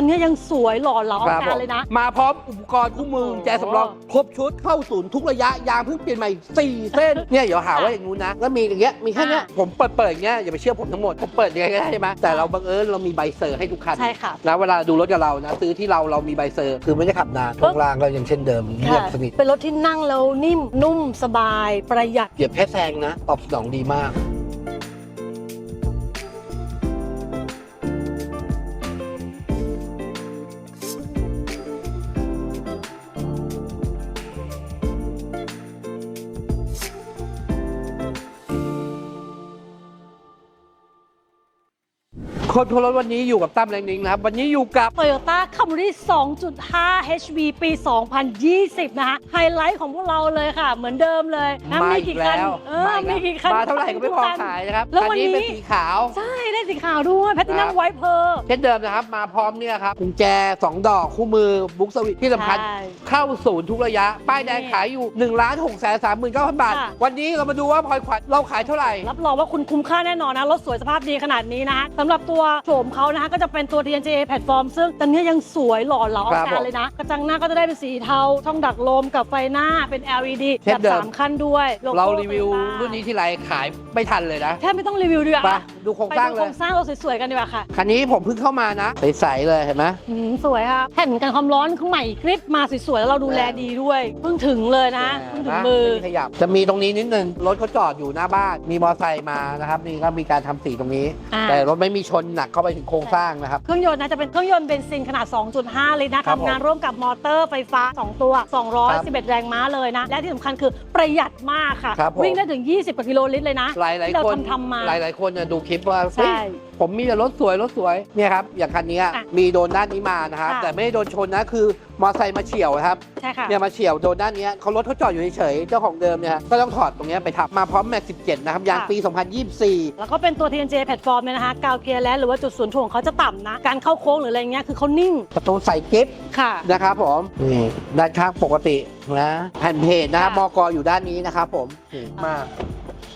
แต่เนี้ยยังสวยหล่อเหลาครับกาผรมเลยนะ มาพร้อมอุปกรณ์คู่มือโอ้โหแจสำรองครบชุดเข้าศูนย์ทุกระยะยางเพิ่งเปลี่ยนใหม่4เส้นเนี่ยเดี๋ยวหาว่าอย่างงู้นนะแล้วมีอย่างเงี้ยมีแค่เนี้ยอ่าผมเปิดเปิดอย่างเงี้ยอย่าไปเชื่อผมทั้งหมดผมเปิดยังไงก็ได้ใช่ไหมแต่เราบังเอิญเรามีใบเซอร์ให้ทุกคันใช่ค่ะ นะเวลาดูรถกับเรานะซื้อที่เราเรามีใบเซอร์ คือไม่ได้ขับนานช่วงล่างก็ยังเช่นเดิมเงียบสนิทเป็นรถที่นั่งแล้วนิ่มนุ่มสบายประหยัดเหยียบแค่แซงนะตอบสนองดีมาก คนทัวรถวันนี้อยู่กับตั้มแรงนิงนะครับ วันนี้อยู่กับ Toyota Camry 2.5 HV ปี 2020 นะคะไฮไลท์ของพวกเราเลยค่ะ เหมือนเดิมเลยนะมามีอีกี่กคันแล้วเอออีกมีแล้วกี่คันมาเท่าไหร่ก็ไม่พอขายนะครับแล้ววันนี้นี้เป็นสีขาว ใช่ ได้สีขาวด้วยแพทตินัมครับ ไวท์เพอร์ เช่นเดิมนะครับ มาพร้อมเนี่ยครับกุญแจ 2 ดอกคู่มือบุ๊กสวิตที่สำคัญ เข้าศูนย์ทุกระยะ ป้ายแดงขายอยู่1นึ่งล้านหกแสนสามหมื่นเก้าพันบาท ค่ะ วันนี้เรามาดูว่าพลอยขวัญเราขายเท่าไหร่ รับรองว่าคุณคุ้มค่าแน่นอนนะ รถสวยสภาพดีขนาดนี้นะคะสำหรับตัวโฉมเขานะคะก็จะเป็นตัว TNGA แพลตฟอร์ม ซึ่งตอนนี้ยังสวยหล่อเหลาครับการเลยนะ กระจังหน้าก็จะได้เป็นสีเทาช่องดักลมกับไฟหน้าเป็น LED เช่แบนบเดิม สามขั้นด้วยโลโก้เรารีวิว Toyota รุ่นนี้ที่ไรขายไม่ทันเลยนะแทบไม่ต้องรีวิวดีกว่าไปดูโครงไปสร้างดูเลโครย งสร้างเราสวยๆกันดีกว่าค่ะคันนี้ผมเพิ่งเข้ามานะ ใสๆเลยเห็นไหม อืมสวยค่ะแผ่นกันความร้อนข้างใหม่กริบมาสวยๆแล้วเราดูแลดีด้วยเพิ่งถึงเลยนะเพิ่งถึงมือ ไขยับจะมีตรงนี้นิดนึง รถเขาจอดอยู่หน้าบ้าน มีมอเตอร์ไซค์มานะครับ นี่ก็มีการทำสีตรงนี้ อ่า แต่รถไม่มีชนหนักเข้าไปถึงโครงสร้างนะครับ เครื่องยนต์นะจะเป็นเครื่องยนต์เบนซินขนาด 2.5 ลิตรนะครับผมทำงานร่วมกับมอเตอร์ไฟฟ้า 2 ตัว 211 แรงม้าเลยนะ และที่สำคัญคือประหยัดมากค่ะ ครับผม วิ่งได้ถึง 20กว่ากิโลลิตรเลยนะหลายหลายที่เราคนทำทำมา หลายหลายคนเนี่ยดูคลิปว่าใช่เฮ้ย ผมมีแต่รถสวยรถสวยเนี่ยครับอย่างคันนี้อะมีโดนด้านนี้มานะครับค่ะแต่ไม่ได้โดนชนนะคือมอเตอร์ไซค์มาเฉียวนะครับใช่ค่ะเนี่ยมาเฉียวโดนด้านเนี้ยเขารถเขาจอดอยู่เฉยๆเจ้าของเดิมเนี่ยก็ต้องถอดตรงเนี้ยไปทับมาพร้อมแม็ก17 นะครับยางค่ะปี 2024 แล้วก็เป็นตัว TNJ แพลตฟอร์มเนี่ยนะคะกาวเกียร์และหรือว่าจุดศูนย์ถ่วงเขาจะต่ำนะ การเข้าโค้งหรืออะไรเงี้ยคือเขานิ่ง ประตูใส่กิฟต์ค่ะนะครับผมนี่ด้านข้างปกตินะแผ่นเพจนะครับค่ะมกอยู่ด้านนี้นะครับผมนี่มา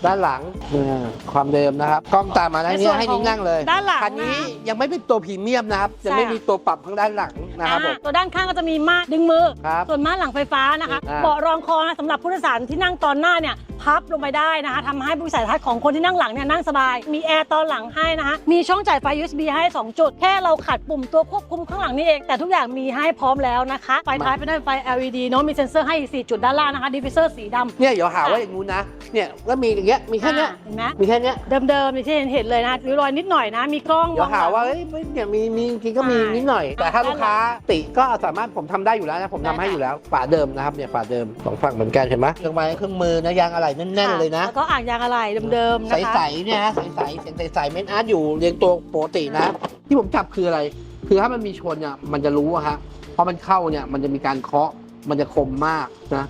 ด้านหลังเนี่ยความเดิมนะครับ กล้องตามมาด้านนี้ให้นิ้งนั่งเลยด้านหลังคันนี้ะยังไม่เป็นตัวพรีเมียมนะครับ ยังไม่ใช่ มีตัวปรับข้างด้านหลังนะครับผม อ่าตัวด้านข้างก็จะมีม่านดึงมือ ครับส่วนม้านหลังไฟฟ้านะคะอ่า เบาะรองคอนะสำหรับผู้โดยสารที่นั่งตอนหน้าเนี่ยพับลงไปได้นะคะทำให้ผู้วิสัยทัศน์ของคนที่นั่งหลังเนี่ยนั่งสบาย มีแอร์ตอนหลังให้นะคะมีช่องจ่ายไฟ USB ให้ 2 จุด แค่เราขัดปุ่มตัวควบคุมข้างหลังนี่เอง แต่ทุกอย่างมีให้พร้อมแล้วนะคะไฟท้ายเป็นไฟ LED เนาะมีเซ็นเซอร์ให้อีก4จุดด้านล่างนะคะดิฟฟิเซอร์สีดำเนี่ยเดี๋ยวหาว่าอย่างงู้นนะ เนี่ยก็มีอย่างเงี้ย มีแค่เนี้ย อ่าเห็นไหมมีแค่เนี้ย เดิมๆอย่างที่เห็นเห็นเลยนะริ้วรอยนิดหน่อยนะมีกล้องเดี๋ยวหาว่าองลังเอ้ยไม่เนี่ยมีมีจริงๆก็มีใช่นิดหน่อย แต่ถ้าด้านหลังลูกค้าติก็สามารถผมทำได้อยู่แล้วนะผมทำให้ได้ค่ะอยู่แล้ว ฝาเดิมนะครับเนี่ยฝาเดิมสองฝั่งเหมือนกันเห็นไหมเครื่องไม้เครื่องมือนะยางอะไรแน่นๆเลยนะแล้วก็อ่างยางอะไรเดิมๆนะคะใสๆเนี่ยฮะใสๆเสียงใสๆเมนอาร์ตอยู่เรียงตัวปกตินะ ที่ผมจับคืออะไร คือถ้ามันมีชนเนี่ยมันจะรู้อะฮะพอมันเข้าเนี่ยมันจะมีการเคาะมันจะคมมากนะ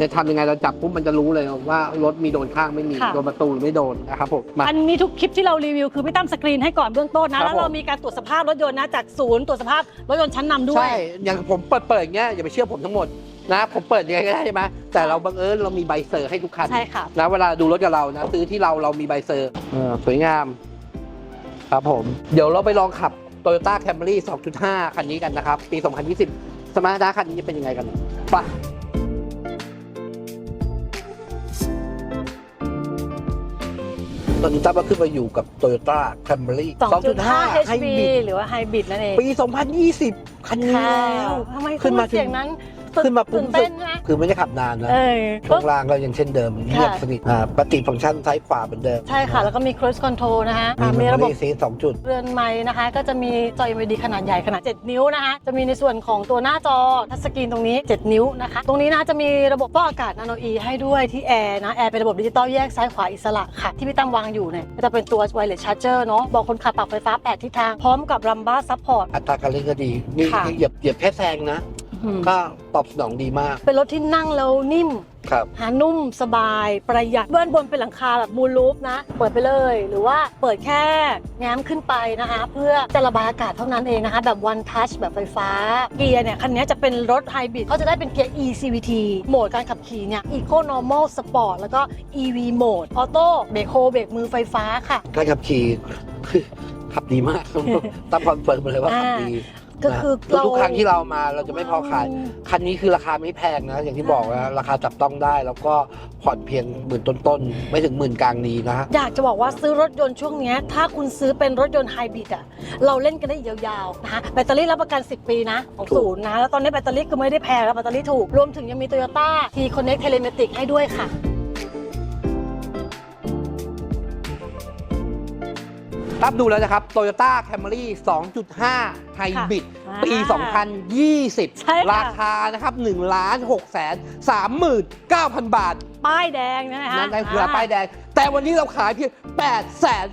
แต่ทำยังไงเราจับปุ๊บมันจะรู้เลยว่ารถมีโดนข้างไม่มีค่ะ โดนประตูหรือไม่โดนนะครับผมมา อันนี้ทุกคลิปที่เรารีวิวคือพี่ตั้มสกรีนให้ก่อนเบื้องต้นนะ ครับแล้วเราผม มีการตรวจสภาพรถยนต์นะจากศูนย์ตรวจสภาพรถยนต์ชั้นนำด้วย ใช่ อย่างผมเปิดเปิดอย่างเงี้ยอย่าไปเชื่อผมทั้งหมดนะผมเปิดยังไงก็ได้ใช่ไหมแต่เราบังเอิญเรามีใบเซอร์ให้ทุกคันใช่ค่ะ นะเวลาดูรถกับเรานะซื้อที่เราเรามีใบเซอร์เออสวยงาม ครับผม เดี๋ยวเราไปลองขับ Toyota Camry 2.5 คันนี้กันนะครับ ปี 2020 สมาร์ทคันนี้จะเป็นยังไงกันไป ตอนนี้ตั้มก็ขึ้นมาอยู่กับ Toyota Camry 2.5 HB Hybrid หรือว่าไฮบริดนั่นเอง ปี 2020 คันนี้ค่ะแล้วทำไมขึ้นมาเสียงนั้น ขึ้นมาปุ๊บตื่นเต้นนะคือไม่ได้ขับนานนะเออช่วงล่างก็ยังเช่นเดิมเงียบสนิทอ่าปฏิฟังก์ชันซ้ายขวาเหมือนเดิม ใช่ค่ะ แล้วก็มี cruise control นะคะอะมีมีระบบซีสองจุด เรือนไม้นะคะ ก็จะมีจอ LED ขนาดใหญ่ขนาด 7 นิ้วนะคะ จะมีในส่วนของตัวหน้าจอทัชสกรีนตรงนี้ 7 นิ้วนะคะ ตรงนี้นะคะจะมีระบบฟอกอากาศนาโนอีให้ด้วยที่แอร์นะ แอร์เป็นระบบดิจิตอลแยกซ้ายขวาอิสระค่ะ ที่พี่ตั้มวางอยู่เนี่ยก็จะเป็นตัว wireless charger เนาะบอกคนขับปรับไฟฟ้า8ทิศทางพร้อมกับ Rumba support อัตราการเร่งก็ดีนี่ค่ะเหยียบเหยียบแค่แซงนะอืม ก็ตอบสนองดีมาก เป็นรถที่นั่งแล้วนิ่มครับหานุ่มสบายประหยัดเบื้องบนเป็นหลังคาแบบมูลลูฟนะ เปิดไปเลย หรือว่าเปิดแค่แง้มขึ้นไปนะคะ เพื่อจะระบายอากาศเท่านั้นเองนะคะ แบบ one touch แบบไฟฟ้า เกียร์เนี่ย คันนี้จะเป็นรถไฮบริดเขาจะได้เป็นเกียร์ eCVT โหมดการขับขี่เนี่ย Eco Normal Sport แล้วก็ EV Mode Auto เบรกโฮเบรกมือไฟฟ้าค่ะ การขับขี่คือขับดีมาก ตั้งคอนเฟิร์มมาเลยว่าขับดี ก็นะคือทุกเราทุกครั้งที่เรามาเราจะไม่พอขาย คันนี้คือราคาไม่แพงนะ อย่างที่บอกนะราคาจับต้องได้ แล้วก็ผ่อนเพียงหมื่นต้นๆ ไม่ถึงหมื่นกลางนี้นะฮะ อยากจะบอกว่าซื้อรถยนต์ช่วงเนี้ยถ้าคุณซื้อเป็นรถยนต์ไฮบริดอะเราเล่นกันได้ยาวๆนะแบตเตอรี่รับประกัน 10 ปีนะของถูก ศูนย์นะแล้วตอนนี้แบตเตอรี่คือไม่ได้แพงแล้วแบตเตอรี่ถูกรวมถึงยังมี Toyota T Connect Telematic ให้ด้วยค่ะ รับดูแล้วนะครับ Toyota Camry 2.5 Hybrid อ่าปี2020ใช่ค่ะราคานะครับ1ล้าน6แสน39,000 บาท ป้ายแดงนะฮะนั่นได้คือป้ายแดง แต่วันนี้เราขายเพียง8แสน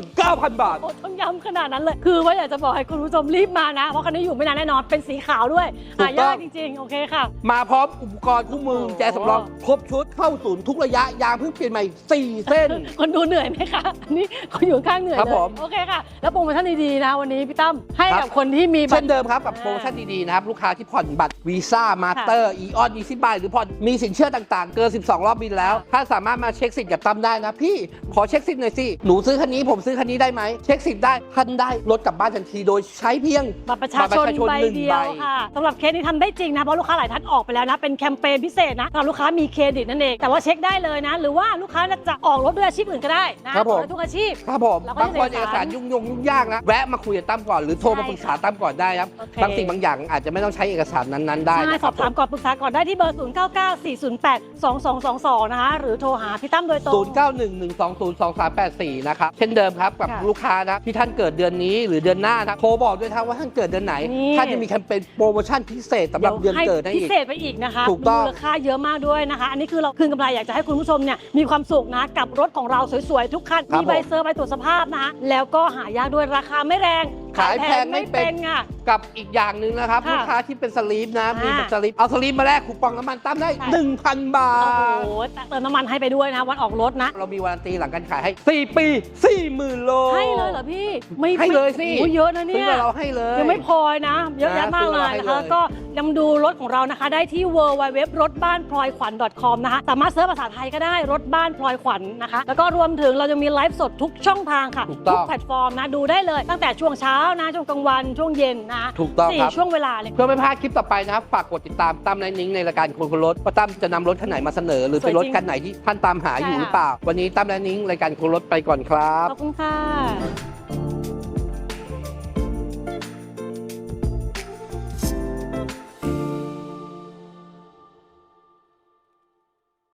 49,000 บาท โอ้ต้องย้ำขนาดนั้นเลย คือว่าอยากจะบอกให้คุณผู้ชมรีบมานะ เพราะคันนี้อยู่ไม่นานแน่นอน เป็นสีขาวด้วย ถูหากต้ยาองกจริงๆ โอเคค่ะ มาพร้อมอุปกรณ์คู่มือโอ้โหแจสำรอง ครบชุดเข้าศูนย์ทุกระยะยางเพิ่งเปลี่ยนใหม่4เส้น คนดูเหนื่อยไหมคะ นี่เขาอยู่ข้างเหนื่อยครับเลยผม โอเคค่ะ แล้วโปรโมชั่นดีๆนะวันนี้พี่ตั้มให้ครักับบคนที่มีบัเช่ตนร เดิมครับ กับอ่าโปรโมชั่นดี ๆ นะครับ ลูกค้าที่ผ่อนบัตรวีซ่ามาสเตอร์อีออนอีซิบายหรือผ่อนมีสินเชื่อต่างๆ เกิน 12 รอบบินแล้วค่ะถ้านสามารถมาเช็คสิทธิ์กับตั้มได้นะพี่ขอเช็คสิทธิ์หน่อยสิหนูซื้อคันนี้ผมซื้อคันนี้ได้ไหมเช็คสิทธิ์ได้ท่านได้รถกลับบ้านทันทีโดยใช้เพียง บัตรประชาบัตรชประนชาชนใบหนึ่งเดียวใบค่ะสำหรับเคสนี้ทำได้จริงนะเพราะลูกค้าหลายท่านออกไปแล้วนะ เป็นแคมเปญพิเศษนะสำหรับลูกค้ามีเครดิตนั่นเอง แต่ว่าเช็คได้เลยนะ หรือว่าลูกค้าจะออกรถด้วยอาชีพอื่นก็ได้นะครับผม ขอให้ทุกอาชีพ ครับผมแล้วก็บางคนเอเอกกสาสารรยุ่งยงยุ่งยากนะแวะมาคุยกับตั้มก่อนหรือโทรมาใช่ปรึกษาตั้มก่อนได้ครับโอเค บางสิ่งบางอย่างอาจจะไม่ต้องใช้เอกสารนั้นๆได้ใช่นะสอบถามก่อนปรึกษาก่อนได้ที่เบอร์ 0 9 9 4 0 8 2 2 2 2 นะคะหรือโทรหาพี่ตั้มโดยตรง 0 9 1 1 2 0 2 3 8 4นะครับเช่นเดิมครับกับค่ะลูกค้านะที่ท่านเกิดเดือนนี้หรือเดือนหน้านะโทรบอกด้วยครับว่าท่านเกิดเดือนไหนนี่ ท่านจะมีแคมเปญโปรโมชั่นพิเศษสำหรับเดือนให้เกิดได้พิอีก เศษไปอีกนะคะถูกต้อง มูลค่าเยอะมากด้วยนะคะ อันนี้คือเราคืนกำไรอยากจะให้คุณผู้ชมเนี่ยมีความสุขนะกับรถของเราสวยๆ ทุกคัน ครับมีใบผม เซอร์ใบตรวจสภาพนะคะแล้วก็หายากด้วยราคาไม่แรง ขายแพงไม่เป็นค่ะ กับอีกอย่างหนึ่งนะครับค่ะลูกค้าที่เป็นสลีปนะมีอ่าเป็นสลีปเอาสลีปมาแลกคูปองน้ำมันตั้มได้ใช่1,000 บาโอ้ท โหเติมน้ำมันให้ไปด้วยนะ วันออกรถนะ เรามีวารันตีหลังการขายให้ 4 ปี 40,000 โล ให้เลยเหรอพี่ไม่ให้เลยสิ โอ้โหเยอะนะซื้เนี่อย กับเราให้เลย ยังไม่พอนะ เยอะแยะมากเลยซื้อนะเราให้คะเลยก็ ยังดูรถของเรานะคะ ได้ที่ w w w รถบ้านพลอยขวัญ .com นะคะ สามารถเซิร์ชภาษาไทยก็ได้รถบ้านพลอยขวัญนะคะ แล้วก็รวมถึงเราจะมีไลฟ์สดทุกช่องทางค่ะ ถูกต้อง ทุกแพลตฟอร์มนะ ดูได้เลย ตั้งแต่ช่วงเช้านะ ช่วงกลางวัน ช่วงเย็นนะถูกต้องสี่ครับ ช่วงเวลาเลย เพื่อไม่พลาดคลิปต่อไปนะครับ ฝากกดติดตามตั้มและนิ้งในรายการคนคนรถว่าตั้มจะนำรถคันไหนมาเสนอ หรือเป็นรถคันไหนที่ท่านตามหาอยู่ใช่ค่ะหรือเปล่า วันนี้ตั้มและนิ้งรายการคนรถไปก่อนครับ ขอบคุณค่ะ